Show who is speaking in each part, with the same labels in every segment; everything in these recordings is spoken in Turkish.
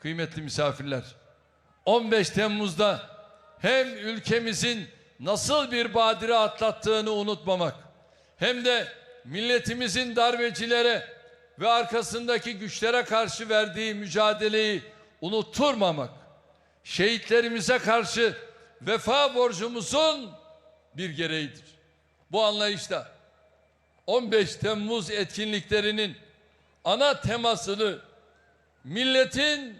Speaker 1: kıymetli misafirler, 15 Temmuz'da hem ülkemizin nasıl bir badire atlattığını unutmamak, hem de milletimizin darbecilere ve arkasındaki güçlere karşı verdiği mücadeleyi unutturmamak, şehitlerimize karşı vefa borcumuzun bir gereğidir. Bu anlayışla 15 Temmuz etkinliklerinin ana temasını milletin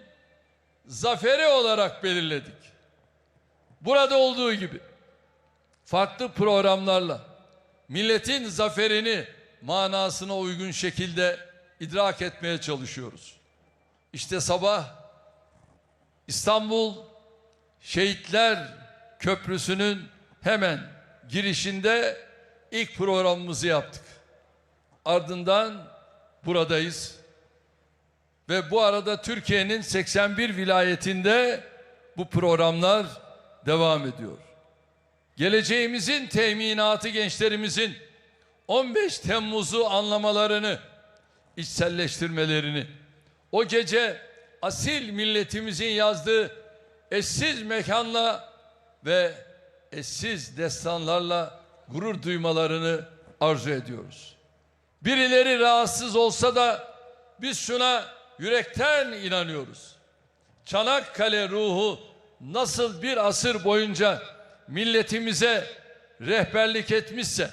Speaker 1: zaferi olarak belirledik. Burada olduğu gibi farklı programlarla milletin zaferini manasına uygun şekilde idrak etmeye çalışıyoruz. İşte sabah İstanbul Şehitler Köprüsü'nün hemen girişinde ilk programımızı yaptık. Ardından buradayız. Ve bu arada Türkiye'nin 81 vilayetinde bu programlar devam ediyor. Geleceğimizin teminatı gençlerimizin 15 Temmuz'u anlamalarını, içselleştirmelerini, o gece asil milletimizin yazdığı eşsiz mekanla ve eşsiz destanlarla gurur duymalarını arzu ediyoruz. Birileri rahatsız olsa da biz şuna yürekten inanıyoruz. Çanakkale ruhu nasıl bir asır boyunca milletimize rehberlik etmişse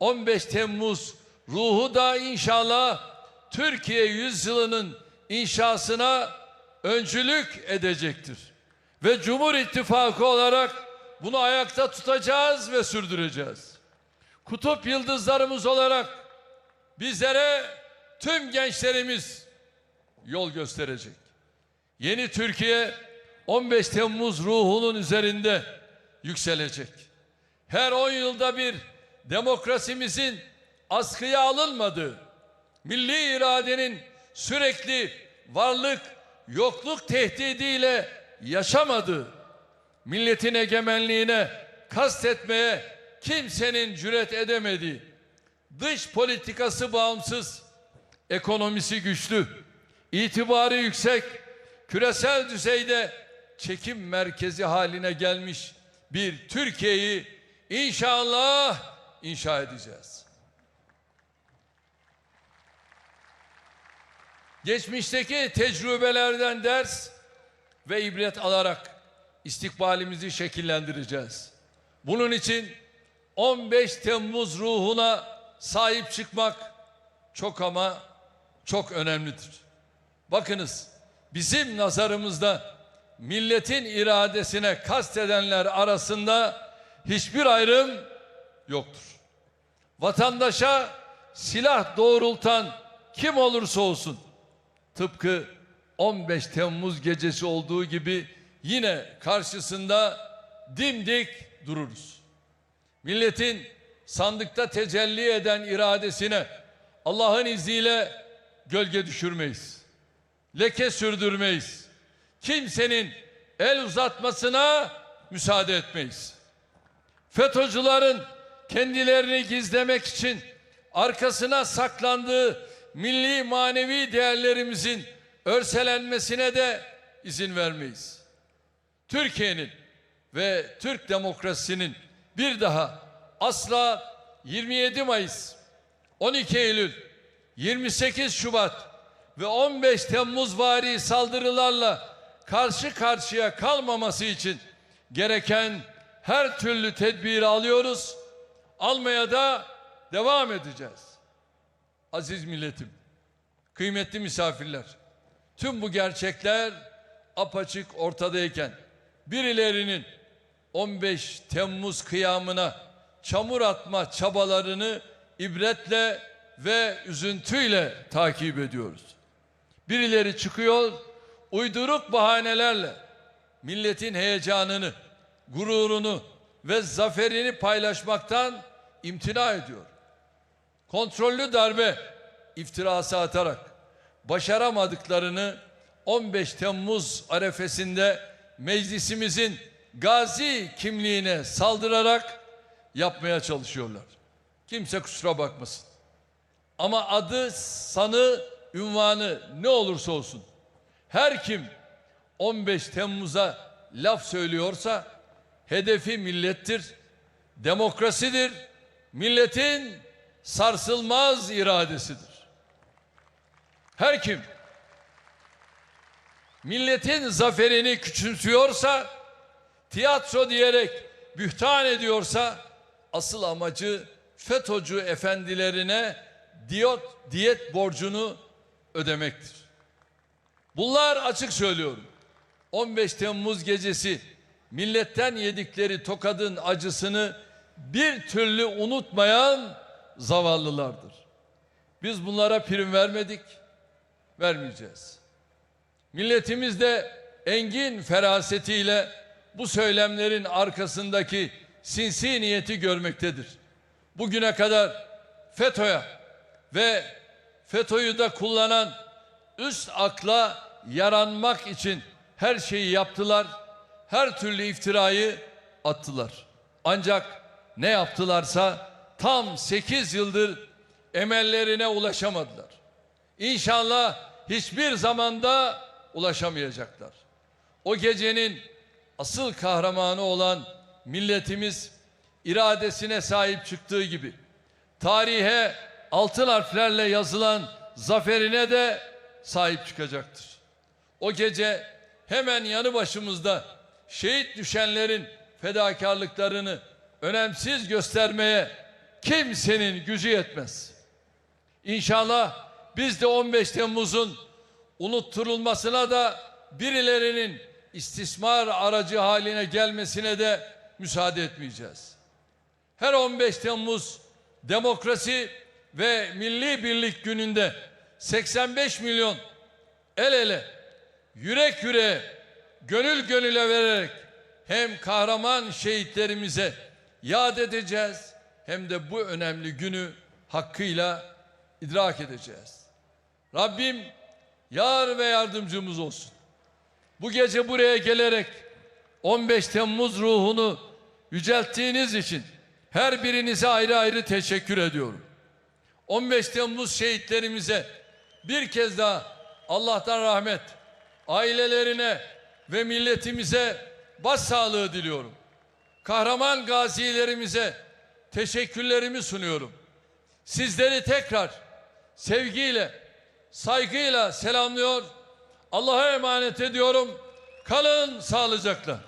Speaker 1: 15 Temmuz ruhu da inşallah Türkiye yüzyılının inşasına öncülük edecektir. Ve Cumhur İttifakı olarak bunu ayakta tutacağız ve sürdüreceğiz. Kutup yıldızlarımız olarak bizlere tüm gençlerimiz yol gösterecek. Yeni Türkiye 15 Temmuz ruhunun üzerinde yükselecek. Her 10 yılda bir demokrasimizin askıya alınmadığı, milli iradenin sürekli varlık, yokluk tehdidiyle yaşamadığı, milletin egemenliğine kastetmeye kimsenin cüret edemediği, dış politikası bağımsız, ekonomisi güçlü, itibarı yüksek, küresel düzeyde çekim merkezi haline gelmiş bir Türkiye'yi inşallah inşa edeceğiz. Geçmişteki tecrübelerden ders ve ibret alarak istikbalimizi şekillendireceğiz. Bunun için 15 Temmuz ruhuna sahip çıkmak çok ama çok önemlidir. Bakınız bizim nazarımızda milletin iradesine kastedenler arasında hiçbir ayrım yoktur. Vatandaşa silah doğrultan kim olursa olsun tıpkı 15 Temmuz gecesi olduğu gibi yine karşısında dimdik dururuz. Milletin sandıkta tecelli eden iradesine Allah'ın izniyle gölge düşürmeyiz. Leke sürdürmeyiz. Kimsenin el uzatmasına müsaade etmeyiz. FETÖ'cülerin kendilerini gizlemek için arkasına saklandığı milli manevi değerlerimizin örselenmesine de izin vermeyiz. Türkiye'nin ve Türk demokrasisinin bir daha asla 27 Mayıs, 12 Eylül, 28 Şubat ve 15 Temmuz vari saldırılarla karşı karşıya kalmaması için gereken her türlü tedbiri alıyoruz. Almaya da devam edeceğiz. Aziz milletim, kıymetli misafirler, tüm bu gerçekler apaçık ortadayken birilerinin 15 Temmuz kıyamına çamur atma çabalarını ibretle ve üzüntüyle takip ediyoruz. Birileri çıkıyor uyduruk bahanelerle milletin heyecanını, gururunu ve zaferini paylaşmaktan imtina ediyor. Kontrollü darbe iftirası atarak başaramadıklarını 15 Temmuz arefesinde meclisimizin gazi kimliğine saldırarak yapmaya çalışıyorlar. Kimse kusura bakmasın. Ama adı, sanı, ünvanı ne olursa olsun her kim 15 Temmuz'a laf söylüyorsa hedefi millettir, demokrasidir, milletin sarsılmaz iradesidir. Her kim milletin zaferini küçümsüyorsa, tiyatro diyerek bühtan ediyorsa, asıl amacı FETÖ'cü efendilerine diyot, diyet borcunu ödemektir. Bunlar açık söylüyorum. 15 Temmuz gecesi milletten yedikleri tokadın acısını bir türlü unutmayan zavallılardır. Biz bunlara prim vermedik, vermeyeceğiz. Milletimiz de engin ferasetiyle bu söylemlerin arkasındaki sinsi niyeti görmektedir. Bugüne kadar FETÖ'ye ve FETÖ'yü de kullanan üst akla yaranmak için her şeyi yaptılar. Her türlü iftirayı attılar. Ancak ne yaptılarsa tam 8 yıldır emellerine ulaşamadılar. İnşallah hiçbir zamanda ulaşamayacaklar. O gecenin asıl kahramanı olan milletimiz iradesine sahip çıktığı gibi tarihe altın harflerle yazılan zaferine de sahip çıkacaktır. O gece hemen yanı başımızda şehit düşenlerin fedakarlıklarını önemsiz göstermeye kimsenin gücü yetmez. İnşallah biz de 15 Temmuz'un unutturulmasına da birilerinin istismar aracı haline gelmesine de müsaade etmeyeceğiz. Her 15 Temmuz demokrasi ve milli birlik gününde 85 milyon el ele, yürek yüreğe, gönül gönüle vererek hem kahraman şehitlerimize yad edeceğiz hem de bu önemli günü hakkıyla idrak edeceğiz. Rabbim yar ve yardımcımız olsun. Bu gece buraya gelerek 15 Temmuz ruhunu yücelttiğiniz için her birinize ayrı ayrı teşekkür ediyorum. 15 Temmuz şehitlerimize bir kez daha Allah'tan rahmet, ailelerine ve milletimize başsağlığı diliyorum. Kahraman gazilerimize teşekkürlerimi sunuyorum. Sizleri tekrar sevgiyle, saygıyla selamlıyor. Allah'a emanet ediyorum. Kalın sağlıcakla.